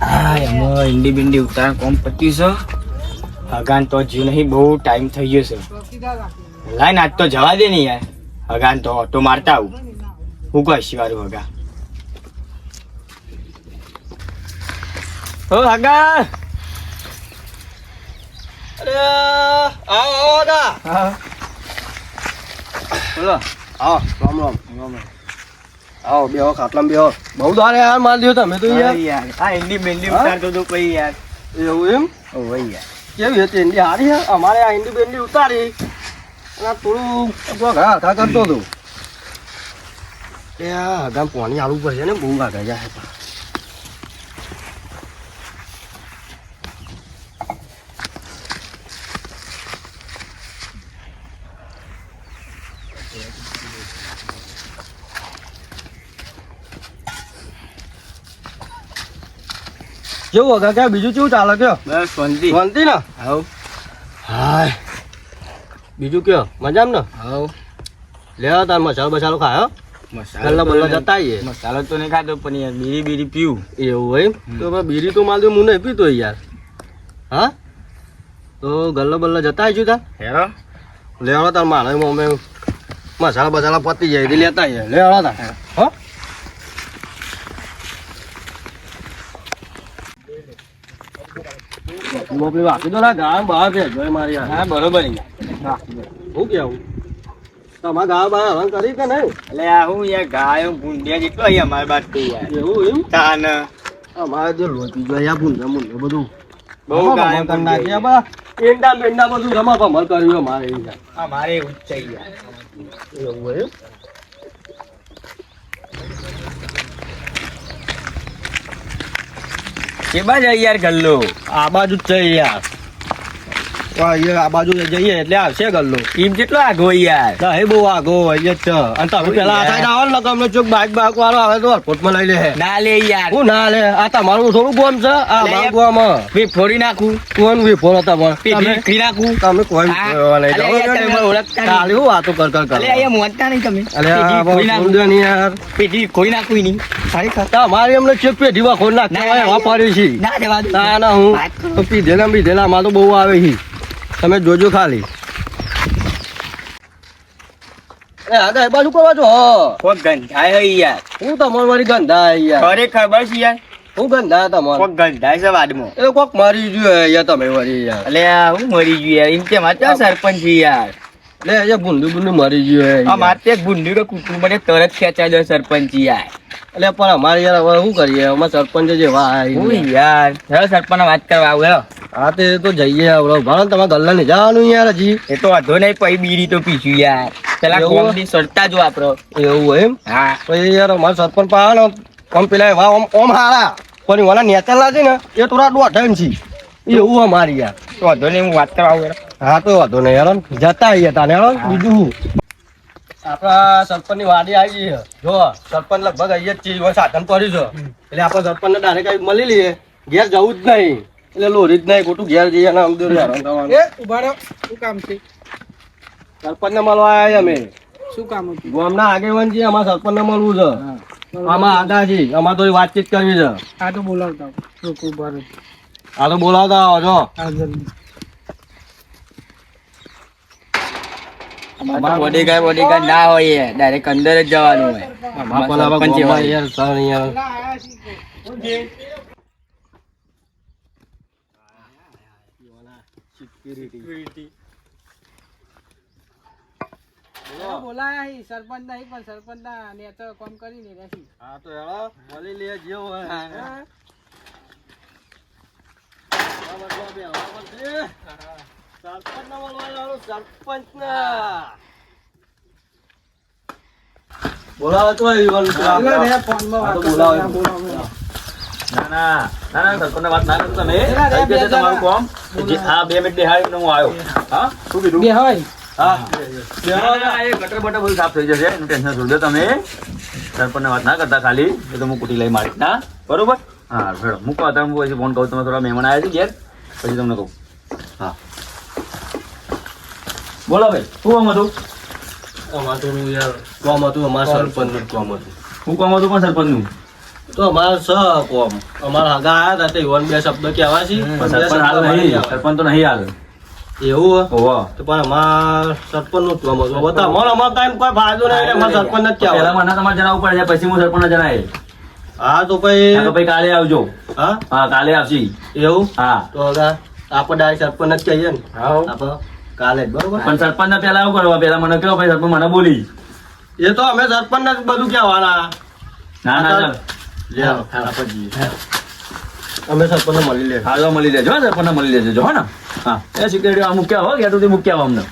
હા એમાં ઈંડી બિંડી ઉતારણ કોમ પત્યું છે. હગાન તો હજુ નહીં બહુ ટાઈમ થઈ ગયો છે. લાઈન આજ તો જવા દે નહીં યાર. હગાન તો ઓટો મારતા આવું. હું કહું શિવારું હગા. ઓ હગા. અરે આવો આવો દા. હા. બોલો. આવો રામ રામ. આવો બેહો ખાટલામાં બેહો બહુ દારે યાર માર દ્યો તમે તો યાર. યાર આ ઈંડી બિંડી? ઉતારતો તો પછી યાર. એવું એમ? ઓ ભાઈ યાર. કેવી હતી ઈંડી હારી છે અમારે આ ઈંડી બેંડી ઉતારી. અને આ થોડું ઘા ઘા કરતો હતો. એ આ હગામ પાણી પડે પડશે ને બહુ આગળ જાય હગા ક્યાં બીજું કેવું ચાલે કયો? બસ શાંતિ. શાંતિ ને? હાઉ હાય. બીજું કયો? મજામાં ને? હાઉ લેવા તાર મસાલો બસાલો ખાયો? મસાલો બલ્લા જતા આવીએ મસાલો તો નહીં ખાતો પણ યાર બીડી બીડી પીવું. એવું હોય એમ? તો હવે બીડી તો માલ હું નહીં પીતો યાર. હા? તો ગલ્લો બલ્લા જતા આવીશું તાર હેરો લેવાડો તાર મારે મસાલા બસાલા પતી જાય લેતા આવીએ લેવાડો તાર. હા? મોકલી આપી દો ના ગામ બહાર છે જોઈ મારી હા બરોબર. યાર શું કેવું તમારા ગામ બહાર હરણ કરી કે નહીં? એટલે આ હું યાર ગાયો ભૂંડિયા જેટલો અહીંયા અમારે બાદ કહી યાર. એવું એમ? તાન. અમારે જો લોટી જો અહીંયા ભૂંડા મૂંડા બધું. બહુ ગાયો કરી નાખ્યા બા. એંડા મેંડા બધું રમા ભમર કર્યું અમારે અહીંયા. અમારે એવું જ યાર. એવું હોય એમ? કે બાજુ યાર ગલ્લો. આ બાજુ જ છે યાર. આ બાજુ જઈએ એટલે આવશે ગલ્લો. ઈમ કેટલો આગો યાર? એ બહુ આગો અહીંયા જ છે. અને તમે પેલા આ સાઈડ આવો ને લગન ચોક બાઈક બાઈક વાળો આવે તો એરપોર્ટમાં લઈ લે. ના લે યાર. હું ના લે. આ તમારું થોડું ગોમ છે આ મારું ગોમ વી ફોડી નાખું. કોણ તમે નાખું. તમે કોઈ તમે મને ઓળખતા નહીં. હું વાતો કર કર કર અલે અહીંયા નહીં તમે. અલે આ પેટી બહુ ખોઈ નાખું યાર. પેટી ખોઈ નાખું એની. સારી ખા તમારે એમને ચેક પેઢીમાં ખોલ નાખતા હોય છે ના દેવા ના ના હું પીધેલા તો બહુ આવે છે. તમે જોજો ખાલી. એ આગળ એ બાજુ કરવા છો? કોક ગંધાય યાર. હું તમારી મારી ગંધા યાર. ખરેખર બસ યાર. હું ગંધા તમારે. કોક ગંધાય છે વાડમાં એ કોક મારી ગયું યાર તમે વાળી યાર. અલે હું મરી ગયું યાર? એમ કે મારે સરપંચ યાર? લે એ ભૂંડું ભૂંડું મરી ગયું આ મારે ભૂંડી નો કુટુંબ મને તરત ખેંચાઈ દો સરપંચ યાર. એટલે પણ અમારે યાર હવે શું કરીએ? અમારે સરપંચ જેવા હું યાર. યાર. સરપંચ વાત કરવા આવું હેલો. હા તે તો જઈએ આવડો ભાડો તમે ગલ્લા ને જવાનું યાર હજી. એ તો વાંધો નહીં પછી બીડી તો પીશું યાર. પેલા એવું? સરતા જો આપડો. એવું એમ? હા. પછી યાર અમારે સરપંચ પાડો આમ પેલા એવા ઓમ ઓમ હારા. પણ ઓલા નેચરલા છે ને એ થોડા દોઢન છે. એવું અમારી યાર. તો વાંધો નહીં હું વાત કરવા આવું હા તો વાંધો નહીં યાર જતા આવીએ તાને યાર બીજું આપડા આપણા સરપંચની વાડી આવી ગઈ જો સરપંચ લગભગ અહીંયા જ ચીજ સાધન પડ્યું છે. એટલે આપણે સરપંચ ને ડાયરેક્ટ મળી લઈએ. ઘેર જવું જ નહીં. એટલે લોરી જ નહીં ખોટું ઘેર જઈએ અને અમદુર હેરાન થવાનું એ ઊભા રહો. શું કામ છે? સરપંચ ને મળવા આવ્યા અમે. શું કામ હતું? ગામના આગેવાન છે અમારા સરપંચ ને મળવું છે. આમાં આદા છે અમારે તો વાતચીત કરવી છે. આ તો બોલાવતા આવો. લોકો ઊભા રહો. આ તો બોલાવતા આવો છો અમારે બોડીગાર્ડ બોડીગાર્ડ ના હોય યાર ડાયરેક્ટ અંદર જ જવાનું હોય. આવા સરપંચ બોલા બોલાયા હી સરપંચ નહીં પણ સરપંચ ના નેતો કામ કરીને રહેશે હા તો હેડો મળી લઈએ જે હા. હા. આ મતલબ એ હવા પર છે. સરપંચને મળવા જવાનું, સરપંચને. બોલાવો તો તો વાત બોલાવો. બોલાવો. ના ના ના ના સરપંચને વાત ના કરતો તમે. થઈ તમારું કોમ. કામ હા બે મિનિટ દેખાડી હું આવ્યો. હા? શું કીધું? બે હોય. હા. ના, ના, એ ગટર બટર બધું સાફ થઈ જશે. એનું ટેન્શન છોડી તમે. સરપંચને વાત ના કરતા ખાલી. એ તો હું કુટી લઈ મારી. ના? બરોબર? હા ભેડો મૂકો પછી ફોન કહું તમે થોડા મહેમાન આવ્યા છે ઘેર. પછી તમને કહું. હા. બોલો ભાઈ શું કામ હતું? તો યાર. કોમ હતું અમારા સરપંચનું કામ હતું. હું કોમ હતું પણ સરપંચનું? તો અમારે સ કોમ. અમારા હગા આયા તા તે ઈવન બે શબ્દ કહેવા છે. સરપંચ હાલ નહીં આવે. સરપંચ તો નહીં હાલ. એવું હે? તો પણ અમાર સરપંચનું કામ હતું. બતા અમારે અમાર કાઈ કોઈ ફાયદો નહીં અમારે સરપંચ નથી પહેલા કહેવાય મને તમારે જણાવવું પડે પછી હું સરપંચ જણાય હા તો ભાઈ ભાઈ કાલે આવજો. હા? હા કાલે આવશી. એવું? હા. તો હગા આપણે ડાયરેક્ટ સરપંચ જ કહીએ ને. આપણે કાલે બરોબર? પણ સરપંચ ને પેલા એવું કરવા? પેલા મને કહો ભાઈ સરપંચ મને બોલી. એ તો અમે સરપંચ ને બધું કહેવાના. ના ના. લે આવો, આપણે અમે સરપંચ મળી લે હા મળી લેજો હો સરપંચ મળી લેજો જો ને. હા. એ સિક્યુરિટી આ મૂક્યા હો ગયા સુધી મૂક્યા હો અમને.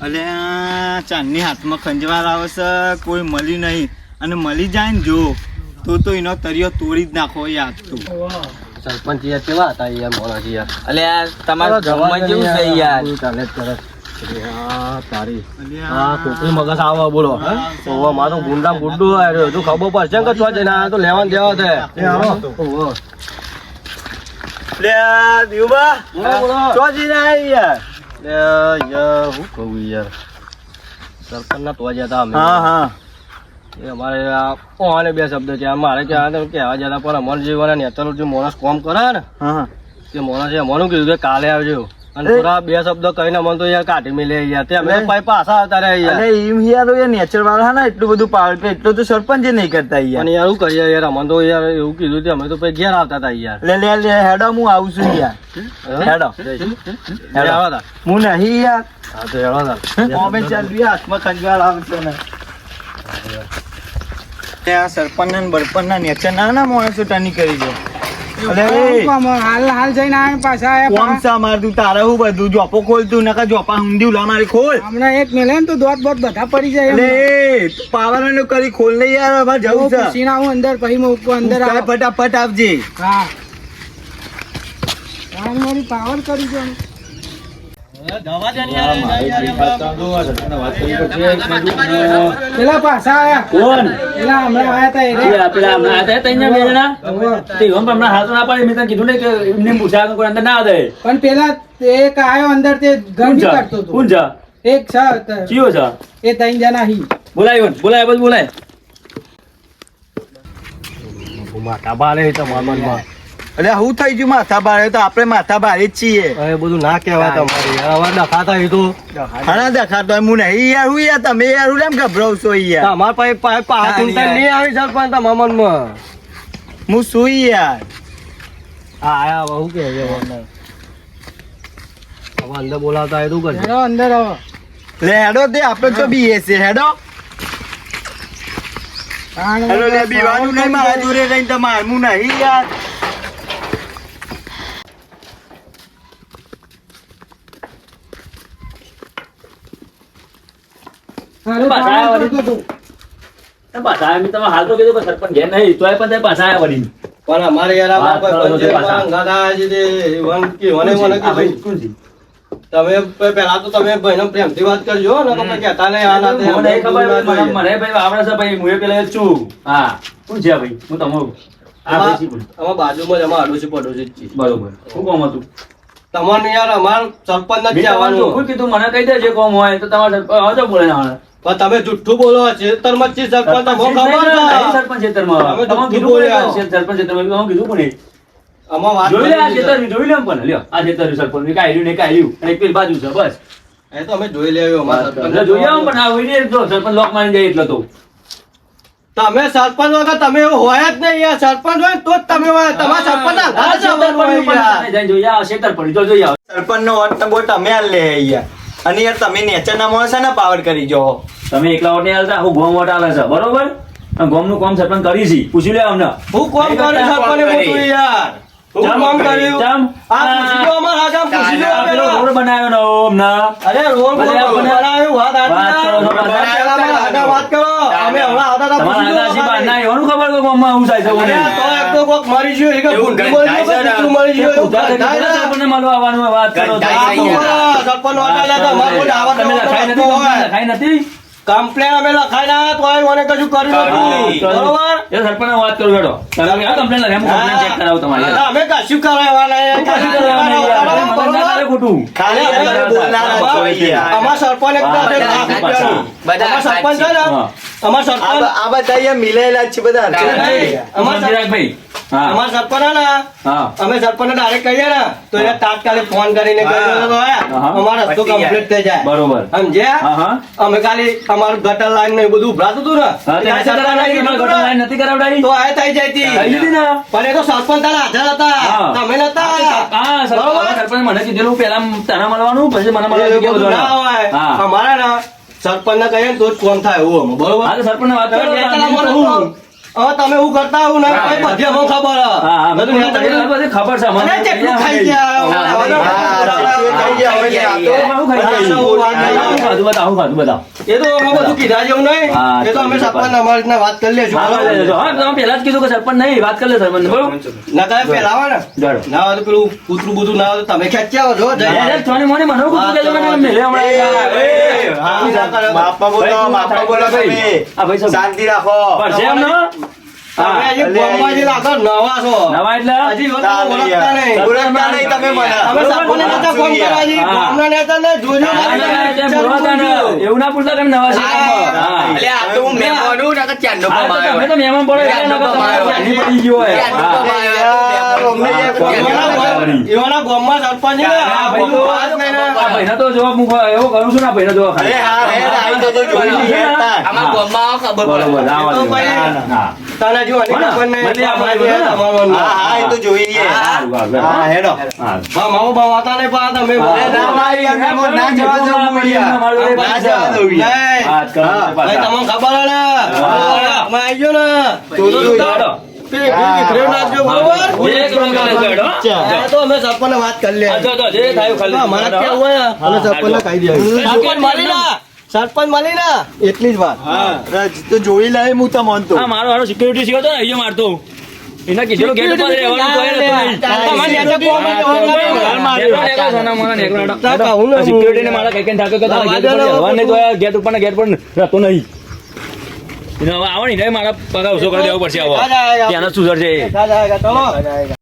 અલે ચાંદની હાથમાં ખંજવાળ આવે છે કોઈ મળી નહીં. અને મળી જાય ને જો તો તો એનો તરિયો તોડી જ નાખો યાદ તો. સરપંચ યાર કેવા હતા યાર મોરાજી છે યાર અલે તમારા ગામમાં કેવું છે યાર. તારી આ કોકરી મગજ આવે બોલો ઓવા મારો ગુંડા ગુંડું આવ્યો તું ખબર પડશે કે તો જઈને આ તો લેવા દેવા દે લે આ દીવબા જઈને આઈ યાર લે યાર હું કહું યાર સરપંચ ના તો. જતા અમે હા હા. એ અમારે આ કોને બે શબ્દ છે. મારે ક્યાં કહેવા જતા પણ અમર જીવન નેતર જે માણસ કોમ કરે ને તે માણસે અમારું કીધું કે કાલે આવજો. અને થોડા બે શબ્દ કહીને અમને તો યાર કાઢી મેલે યાર તે અમે તો પાછા પાછા આવતા રહ્યા યાર અલે ઈમ યાર એ નેચર વાળા હા ને એટલું બધું પાવર એટલું તો સરપંચ નહીં કરતા યાર અને યાર શું કરીએ યાર અમને તો યાર એવું કીધું તે અમે તો પછી ઘેર આવતા હતા યાર. લે લે લે હેડો હું આવું છું યાર હેડો. હેડો. હું નહીં યાર. હા તો હેડો તા અમે ચાલ્યું હાથમાં ખંજવાળ આવશે ને. આ સરપંચ ને ના નેચર ના ના માણસો ટની કરી દે. હાલ હાલ જઈને આયા પાછા આયા માર તું? તારે હું બધું જોપો નકા જોપા હુંડી ઉલા મારી ખોલ. હમણાં એક મેલે ને તો દોત બોત બધા પડી જાય અલે પાવર કરી ખોલ ને યાર અમાર જવું છે. આવું અંદર પછી હું ઉપર અંદર કાંઈ ફટાફટ આવજે. હા. મારી પાવર કરી દો. પેલા પાછા આયા. કોણ? પેલા હમણાં આયા તા એ પેલા પેલા હમણાં આયા હતા ત્રણ બે તે ઈવન હમણાં હાથ ના પાડી મેં તને કીધું ને કે એમને પૂછ્યા કોઈ અંદર ના દે. પણ પેલા એક આયો અંદર તે ગંડી છે હતો. કોણ એક છ ત- છ એ ત્રણ જણા હી બોલાય બોલાય બધું બોલાય. અલે હું થઈ ગયું માથા ભારે તો આપણે માથા ભારે જ છીએ. એ બધું ના કહેવાય તમારે. યાર હવે ડખાતા એ તો. હણા દખાતો હોય, હું નહીં યાર હું યાર તમે યાર હું કેમ ગભરાવ છો યાર અમાર પાસે પાસે પાસે ચૂંટણી નહીં આવી સરપંચ તમારા મનમાં. હું શું યાર? હા આયા બહુ કે છે હવે હવે અંદર બોલાવતા એ તું કરજે. હેડો અંદર આવો. લે હેડો તે આપણે તો બીએ છે. હેડો. હેડો લે બીવાનું નહીં મારા જોડે રહીને તમારે. હું નહીં યાર હારું પાછા આયા પાવર વળી. કરતો હતો. તમે પાછા આવ્યા. મેં તમે હાલ તો કીધું કે સરપંચ ઘેર નહીં તોય પણ તમે પાછા આવ્યા વળી પણ અમારે યાર આ વાત કરો ભાઈ છો તે પાછા. અંગાત આવ્યા છે તે વન કે વને વને આ ભાઈ કીધું. કોણ છે? તમે તો તમે ભાઈનો પ્રેમથી વાત કરજો ને તો પછી કહેતા નહીં આ ના તે મને નહીં ખબર ના મને ભાઈ આવડે છે ભાઈ. હું પેલા છું. હા. શું છે ભાઈ? હું તમારું. ભાઈ? આમાં બાજુમાં જ અમાર પડોશી બરોબર. શું કોમ હતું? તમને યાર અમાર સરપંચ નથી આવવાનું. કીધું. મને કહી દેજે કોમ હોય તો તમારે સરપંચ આવજો બોલે ના આવે. પણ તમે જુઠ્ઠું બોલો ચેતરમાં જ છીએ સરપંચ તમને ખબર ના સરપંચ ખેતરમાં. તમે તમે જુઠ્ઠું કીધું? બોલ્યા. સરપંચ ખેતરમાં તમે કીધું પણ આમાં વાત જોઈ લે આ ખેતર, જોઈ લે પણ, લ્યો. આ ખેતર સરપંચ ને કાઈ ને કાઈ. અને એક પેલી બાજુ છે, બસ. એ તો અમે જોઈ લેવું અમારા એટલે સરપંચને. જોઈ આવો પણ આ હોય જો સરપંચ લોક મારી જાય એટલે તો. તમે સરપંચ વગર તમે એવું હોય જ નહીં યાર સરપંચ હોય તો જ તમે હોય તમારા સરપંચ ના આ ઘર જવાનું હોય યાર. જોઈ આવો, ખેતર પડી તો જોઈ આવો. સરપંચ નો વોટ બોટ તમે હાલ લે યાર અને યાર તમે નેચર ના માણસ ને પાવર કરી જો. તમે એકલા વોટ નહીં હાલતા, આખું ગામ વોટ હાલે છે, બરોબર? ગોમનું કોમ સરપંચ કરી છે. પૂછી લે અમને. હું કોમ કરી સરપંચે યાર. હું પૂછી બનાવ્યું વાત વાત કરો ના અરે નહીં. તો તો મરી ગયું એક એવું ગુંડી મરી ગયું, ગંધાય છે કેટલું મરી ગયું એવું પૂછા કરી ગંધાય પેલા ને. સરપંચને મળવા આવવાનું હોય, વાત કરો છો. ગંધાય આ તો બોલો, સરપંચ વાટા લેતા અમારે કોઈ દાવત તમે દેવત લખાઈ નથી, કમ્પ્લેન અમે લખાઈ તોય મને કશું કર્યું નથી બરોબર એ સરપંચ વાત કરું બેઠો તમે આ કમ્પ્લેન લખે હું કમ્પ્લેન ચેક કરાવું તમારી અમે કશું કરાવવા કશું કરવાનું નહીં યાર. મને ના કરે બરોબર? ખોટું ખાલી અમે બોલનારા અમાર સરપંચ એક તો. અમાર સરપંચ છે ને. અમાર સરપંચ આ બધા અહીંયા મિલાયેલા છે બધા. અમાર સરપંચ હે. અમે સરપંચ ડાયરેક્ટ કહીએ ને તો એને તાત્કાલિક ફોન કરીને કહી દો તો હે, હા. અમારો રસ્તો કમ્પ્લીટ થઈ જાય. બરોબર. સમજ્યા? હા હા. અમે ખાલી અમારું ગટર લાઈન ને બધું ઉભરાતું હતું ને. હા, તે ગટર લાઈન નથી કરાવડાવી. આ થઈ જાય પણ એ તો સરપંચ તારા હાજર હતા. તમે નતા. સરપંચ મને કીધેલું પેલા તને મળવાનું પછી મને મળવાનું ના હોય. હા. અમારે ને સરપંચ ને કહીએ ને તો જ કોણ થાય એવું બરોબર? સરપંચ વાત હવે તમે હું કરતા હું ને હા. બધી અમને ખબર હા. ખબર છે મને ખાઈ ગયા એ તો અમે બધું કીધા જેવું નહીં? એ તો અમે સરપંચ અમારી રીતના વાત કરી લેશું. હા, તમે જ કીધું કે સરપંચ નહીં વાત કરી લે સરપંચ બરોબર ના તમે પેલા આવે ને? ના હોય તો પેલું કૂતરું બૂતરું ના તમે ખેંચ્યા છો મને હમણાં? બોલો બોલો શાંતિ રાખો. એવું ના પૂછતા તમે નવા છે? મહેમાન પડો હા. એવાના ગામમાં સરપંચ ને, ભાઈ તો- વાત નહીં ને. આ ભાઈને તો જોવા હું એવો કરું છું ને આ ભાઈને અરે હા. આમાં ગામમાં ખબર તો. ભાઈ- હા. તને જો ભાઈ ને. હા હા એ તો જોઈ લઈએ સારું, સારું, હા હેડો હા. હા, માવો બાવો હતા નહીં પણ આ તમે ના ભાઈ, અમે ના જવા દઉં ના જવા દઉં ભાઈ, પાછા. તમને ખબર ને અમે આવી ગયો ને તો તો જોઈ કરો, હો. તો અમે સરપંચને વાત કરી લે. આ જો, જો, જે થાય એવું ખાલી. અમારે કેવું હોય ને, અમે સરપંચને કહી દઈએ સરપંચ મળી ના સરપંચ મળી ના એટલી જ વાત. તો જોઈ લે હું તો માનતો. મારો હારો સિક્યુરિટી શીખ્યો હતો ને અહીંયા મારતો એના કીધેલું ગેટ ઉપર રહેવાનું કહું ને મારા કઈ કઈ ઠાકે ગેટ ઉપર વાંધો રહેવાનું. નહીં તો ગેટ ઉપર ને ગેટ પર રહેતો નહીં. એને હવે આવો ને મારા પગાર ઓછો કરી દેવો પડશે આવો. ત્યાંનો સુધર છે એ. આ જાયગા, ચલો